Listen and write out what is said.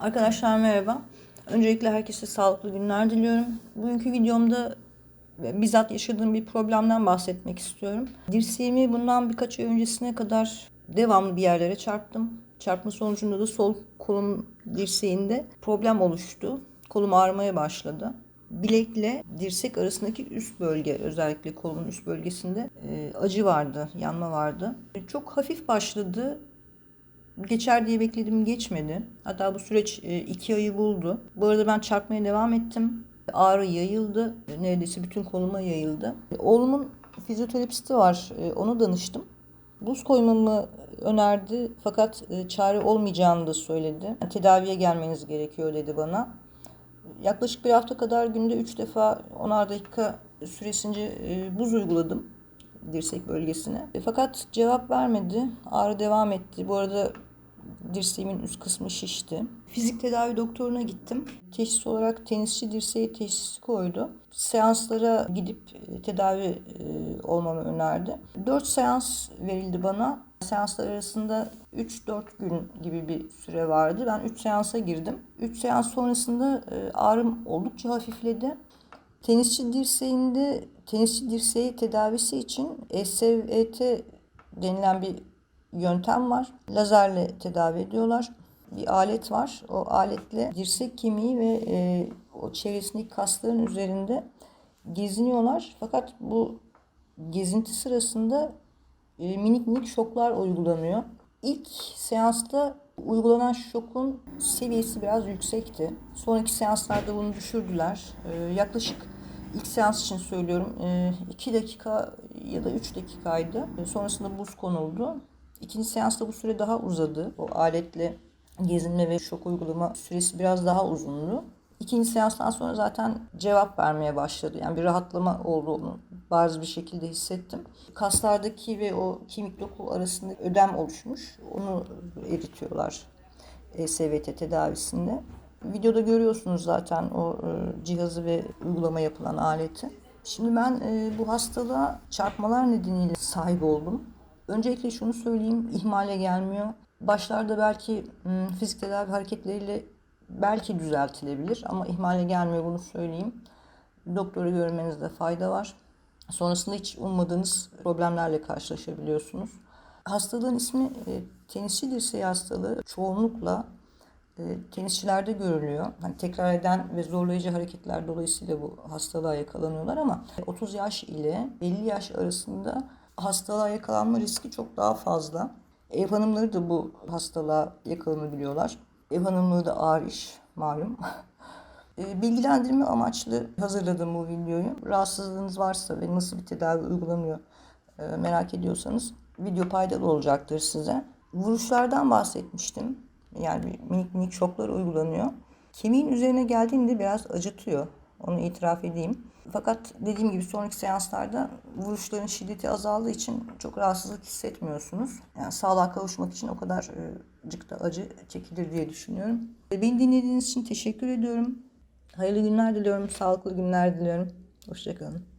Arkadaşlar merhaba. Öncelikle herkese sağlıklı günler diliyorum. Bugünkü videomda bizzat yaşadığım bir problemden bahsetmek istiyorum. Dirseğimi bundan birkaç ay öncesine kadar devamlı bir yerlere çarptım. Çarpma sonucunda da sol kolum dirseğinde problem oluştu. Kolum ağrımaya başladı. Bilekle dirsek arasındaki üst bölge özellikle kolumun üst bölgesinde e, acı vardı, yanma vardı. Çok hafif başladı geçer diye bekledim geçmedi. Hatta bu süreç e, iki ayı buldu. Bu arada ben çarpmaya devam ettim. Ağrı yayıldı. Neredeyse bütün koluma yayıldı. Oğlumun fizyoterapisti var. E, Ona danıştım. Buz koymamı önerdi fakat e, çare olmayacağını da söyledi. Tedaviye gelmeniz gerekiyor dedi bana. Yaklaşık bir hafta kadar günde 3 defa 10'ar dakika süresince buz uyguladım dirsek bölgesine. Fakat cevap vermedi. Ağrı devam etti. Bu arada dirseğimin üst kısmı şişti. Fizik tedavi doktoruna gittim. Teşhis olarak tenisçi dirseği teşhisi koydu. Seanslara gidip e, tedavi e, olmamı önerdi. 4 seans verildi bana. Seanslar arasında 3-4 gün gibi bir süre vardı. Ben 3 seansa girdim. 3 seans sonrasında e, ağrım oldukça hafifledi. Tenisçi dirseğinde tenisçi dirseği tedavisi için SVT denilen bir yöntem var. Lazerle tedavi ediyorlar. Bir alet var. O aletle dirsek kemiği ve e, o çevresindeki kasların üzerinde geziniyorlar. Fakat bu gezinti sırasında e, minik minik şoklar uygulanıyor. İlk seansta uygulanan şokun seviyesi biraz yüksekti. Sonraki seanslarda bunu düşürdüler. E, yaklaşık ilk seans için söylüyorum 2 dakika ya da 3 dakikaydı. E, sonrasında buz konuldu. İkinci seansta bu süre daha uzadı. O aletle gezinme ve şok uygulama süresi biraz daha uzundu. İkinci seanstan sonra zaten cevap vermeye başladı. Yani bir rahatlama olduğunu bariz bir şekilde hissettim. Kaslardaki ve o kemik doku arasında ödem oluşmuş. Onu eritiyorlar SVT tedavisinde. Videoda görüyorsunuz zaten o e, cihazı ve uygulama yapılan aleti. Şimdi ben e, bu hastalığa çarpmalar nedeniyle sahip oldum. Öncelikle şunu söyleyeyim, ihmale gelmiyor. Başlarda belki m, fizik tedavi hareketleriyle belki düzeltilebilir ama ihmale gelmiyor bunu söyleyeyim. Doktoru görmenizde fayda var. Sonrasında hiç ummadığınız problemlerle karşılaşabiliyorsunuz. Hastalığın ismi e, tenisçi dirseği hastalığı çoğunlukla e, tenisçilerde görülüyor. Hani tekrar eden ve zorlayıcı hareketler dolayısıyla bu hastalığa yakalanıyorlar ama 30 yaş ile 50 yaş arasında hastalığa yakalanma riski çok daha fazla. Ev hanımları da bu hastalığa yakalanabiliyorlar. Ev hanımlığı da ağır iş malum. E, Bilgilendirme amaçlı hazırladım bu videoyu. Rahatsızlığınız varsa ve nasıl bir tedavi uygulanıyor e, merak ediyorsanız video faydalı olacaktır size. Vuruşlardan bahsetmiştim. Yani minik minik şoklar uygulanıyor. Kemiğin üzerine geldiğinde biraz acıtıyor. Onu itiraf edeyim. Fakat dediğim gibi sonraki seanslarda vuruşların şiddeti azaldığı için çok rahatsızlık hissetmiyorsunuz. Yani sağlığa kavuşmak için o kadar e, cık da acı çekilir diye düşünüyorum. Beni dinlediğiniz için teşekkür ediyorum. Hayırlı günler diliyorum, sağlıklı günler diliyorum. Hoşçakalın.